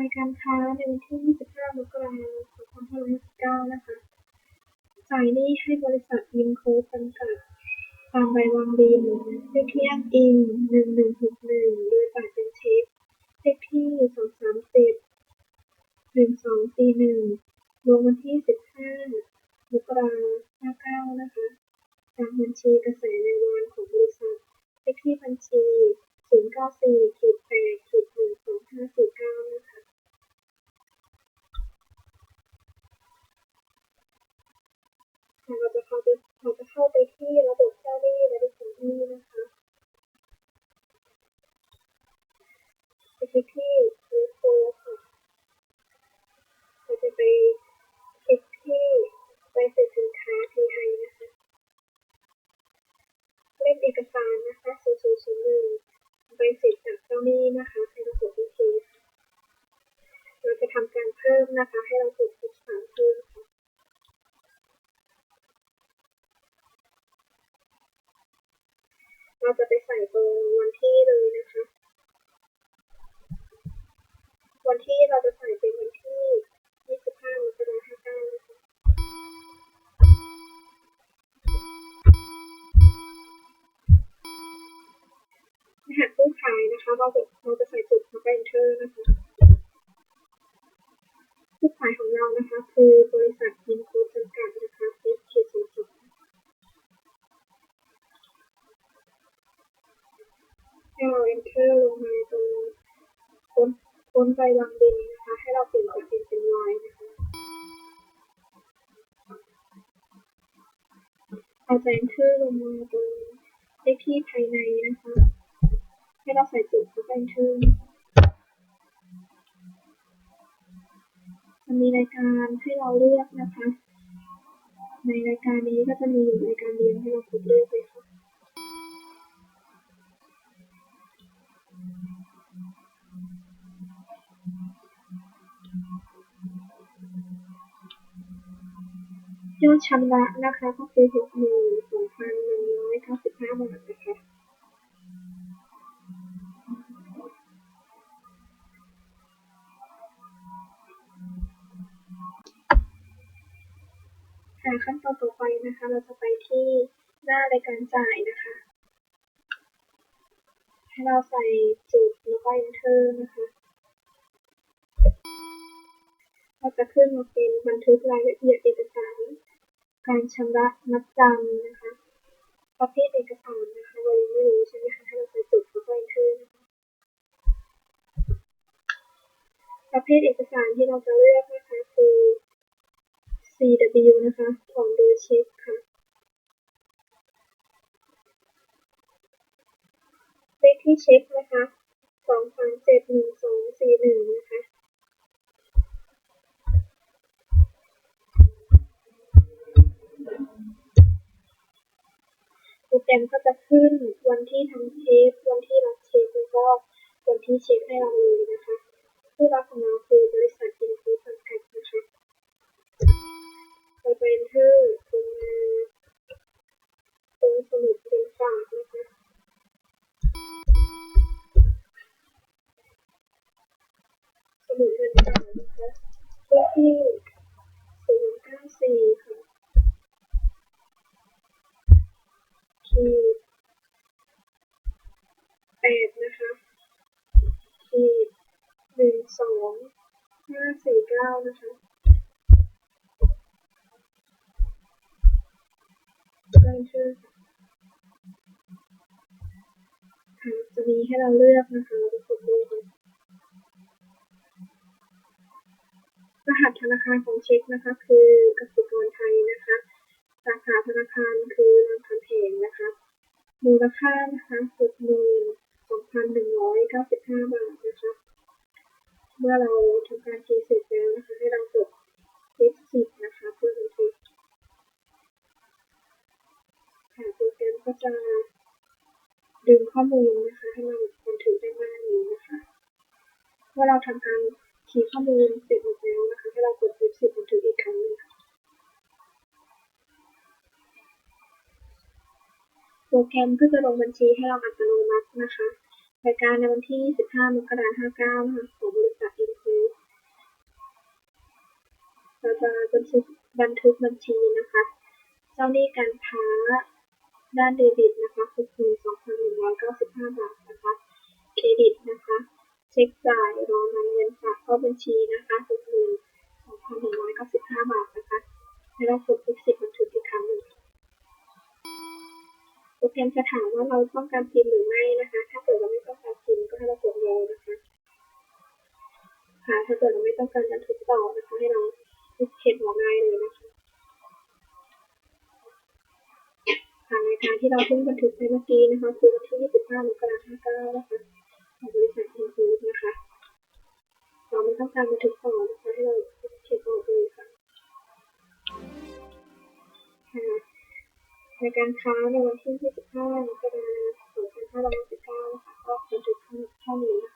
รายการค้าในวันที่ 25 มกราคม 2559 นะคะ จ่ายหนี้ให้บริษัทยิมโค้ดจำกัด ตามใบวางบินเลขที่อ้างอิง 1161 โดยจ่ายเป็นเช็คเลขที่ 237 1241 ลงวันที่ 15 มกราคม 59 นะคะ จากบัญชีกระแสรายวันของบริษัทเลขที่บัญชี 094 นะคะ0001ใบเสร็จจากเจ้าหนี้นะคะให้เรากดโอเคค่ะเราจะทำการเพิ่มนะคะ ให้เรากดทุกสารเพิ่มค่ะเราจะไปใส่ตรงวันที่เลยนะคะายนะคะ เราจะเราจะใส่จุดแล้วก็ enter นะคะผู้ขายของเรานะคะ คือบริษัทยินโค้ดจำกัดนะคะ S ขีดศูนย์สองให้เรา enter ลงมาตรงค้นค้นใบวางบินนะคะ ให้เราเปลี่ยนจากเป็น Y นะคะเราจะ enter ลงมาตรงเลขที่ภายในนะคะ ให้เราใส่จุดแล้วก็ enter จะมีรายการให้เราเลือกนะคะ ในรายการนี้ก็จะมีอยู่รายการเดียวให้เรากดเลือกเลยค่ะยอดชำระนะคะก็คือหกหมื่นสองพันหนึ่ง ขั้นตอนต่อไปนะคะ เราจะไปที่หน้ารายการจ่ายนะคะ ให้เราใส่จุดแล้วก็ enter นะคะ เราจะขึ้นมาเป็นบันทึกรายละเอียดเอกสาร การชำระมัดจำนะคะ ประเภทเอกสารนะคะเรายังไม่รู้ใช่ไหมคะให้เราใส่จุดแล้วก็ enter นะคะประเภทเอกสารที่เราจะเลือกนะคะ CW นะคะถอนโดยเช็คค่ะ เลขที่เช็คนะคะสองสามเจ็ดหนึ่งสองสี่หนึ่งนะคะโปรแกรมก็จะขึ้นวันที่ทำเช็ควันที่รับเช็คแล้วก็วันที่เช็คให้เราเลยนะคะ ผู้รับของเราคือ สมุดเงินากนะคะเลขที่ศูนย์เก้าสี่ค่ะขีดแปดนะคะขีดหนึ่งสองห้าสี่เก้านะคะก็เชื่อจะมีให้เราเลือกนะคะเราจะกดดูค่ะ หัสธนาคารของเช็คนะคะ คือกสิกรไทยนะคะสาขาธนาคารคือรามคำแหงนะคะมูลค่านะคะหกหมื่นสองพันหนึ่งร้อยเก้าสิบห้าบาทนะคะ เมื่อเราทำการคีย์เสร็จแล้วนะคะ ให้เรากด F10 นะคะเพื่อบันทึกค่ะโปรแกรมก็จะดึงข้อมูลนะคะให้เราบันทึกได้มากนี้นะคะ เมื่อเราทำการคีย์ข้อมูลเสร็จหมดแล้วนะคะ ให้เรากด F10 บันทึกอีกครั้งหนึงค่ะโปรแกรมก็จะลงบัญชีให้เราอัตโนมัตินะคะรายการในวันที่ 15 มกราคม 59 นะคะของบริษัทอินฟูเราจะบันทึกบันทึกบัญชีนะคะ เจ้าหนี้การค้าด้านเดบิตนะคะ62,195 บาทนะคะ เครดิตนะคะ เช็คจ่ายรอนำเงินฝากเข้าบัญชีนะคะ 62,195บาทนะคะ ให้เรากด exit บันทึกอีกครั้งหนึ่งโปรแกรมจะถามว่าเราต้องการพิมพ์หรือไม่นะคะ ถ้าเกิดเราไม่ต้องการพิมพ์ก็ให้เรากด no นะคะค่ะถ้าเกิดเราไม่ต้องการบันทึกต่อนะคะให้เราเขียนหัวง่ายเลยนะคะค่ะรายการที่เราเพิ่งบันทึกไปเมื่อกี้นะคะคือวันที่ 25มกราคม59นะคะของบริษัทอินฟูดนะคะ เราไม่ต้องการบันทึกต่อนะคะให้เรา ในการค้าในวันที่ 25มกฎาคม 2559 นะคะ ก็บันจุดเท่านี้นะคะ